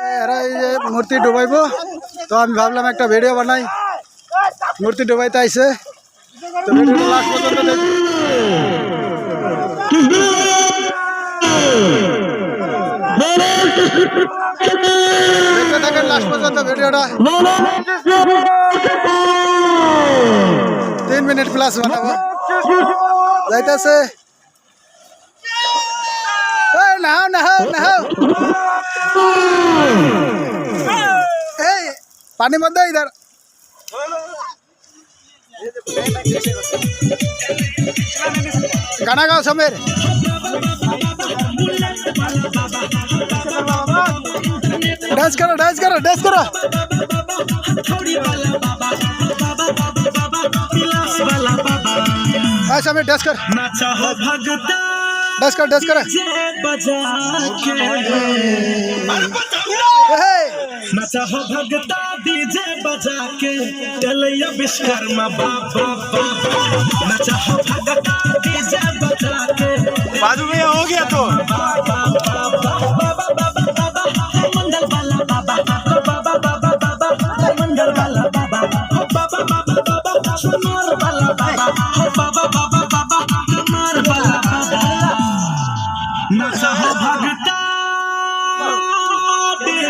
এই রাই এই মূর্তি ডুবাইবো তো আমি ভাবলাম একটা ভিডিও বানাই মূর্তি ডুবাইতে আইছে তো ভিডিওর लास्ट পর্যন্ত দেখো কিসদিন আমার लास्ट পর্যন্ত ভিডিওটা না না তিন মিনিট প্লাস বানাবো যাইতাছে এই নাও না নাও पानी मत दो इधर गाना गाओ समीर डांस करो डांस करो डांस करो समीर डांस कर नाचा हो भगता डस कर डस कर बजा के विश्वकर्मा भगता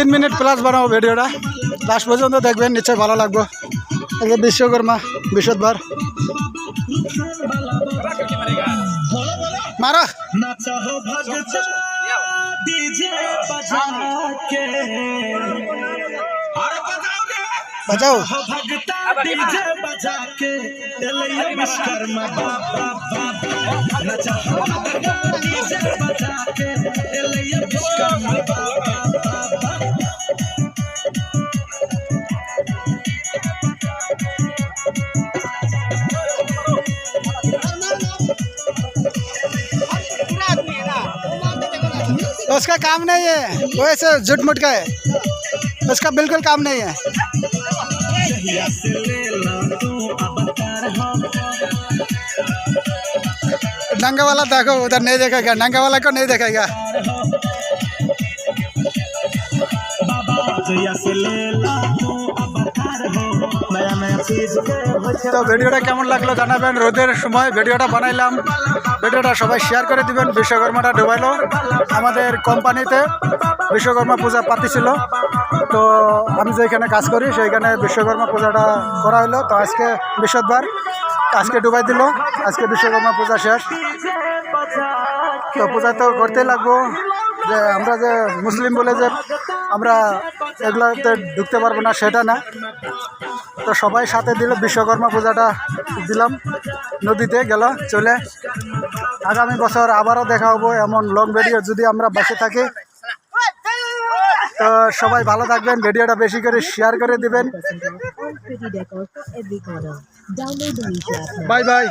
তিন মিনিট প্লাস বানাবো ভিডিওটা লাস্ট পর্যন্ত দেখবেন নিশ্চয় ভালো লাগবো বিশ্বকর্মা বিশদবার মারা बजाओ बजा के उसका काम नहीं है वो ऐसे झुट मुट का है उसका बिल्कुल काम नहीं है नंगा वाला देखो उधर नहीं देखेगा नंगा वाला को नहीं देखेगा তো ভিডিওটা কেমন লাগলো জানাবেন রোদের সময় ভিডিওটা বানাইলাম ভিডিওটা সবাই শেয়ার করে দিবেন বিশ্বকর্মাটা ডুবাইল আমাদের কোম্পানিতে বিশ্বকর্মা পূজা পাতিছিল তো আমি যেখানে কাজ করি সেইখানে বিশ্বকর্মা পূজাটা করা হলো তো আজকে বৃহস্পতিবার আজকে ডুবাই দিল আজকে বিশ্বকর্মা পূজা শেষ তো পূজা তো করতেই লাগবো যে আমরা যে মুসলিম বলে যে আমরা এগুলোতে ঢুকতে পারবো না সেটা না তো সবাই সাথে দিল বিশ্বকর্মা পূজাটা দিলাম নদীতে গেল চলে আগামী বছর আবারও দেখা হবো এমন লং ভিডিও যদি আমরা বাসে থাকি তো সবাই ভালো থাকবেন ভিডিওটা বেশি করে শেয়ার করে দিবেন বাই বাই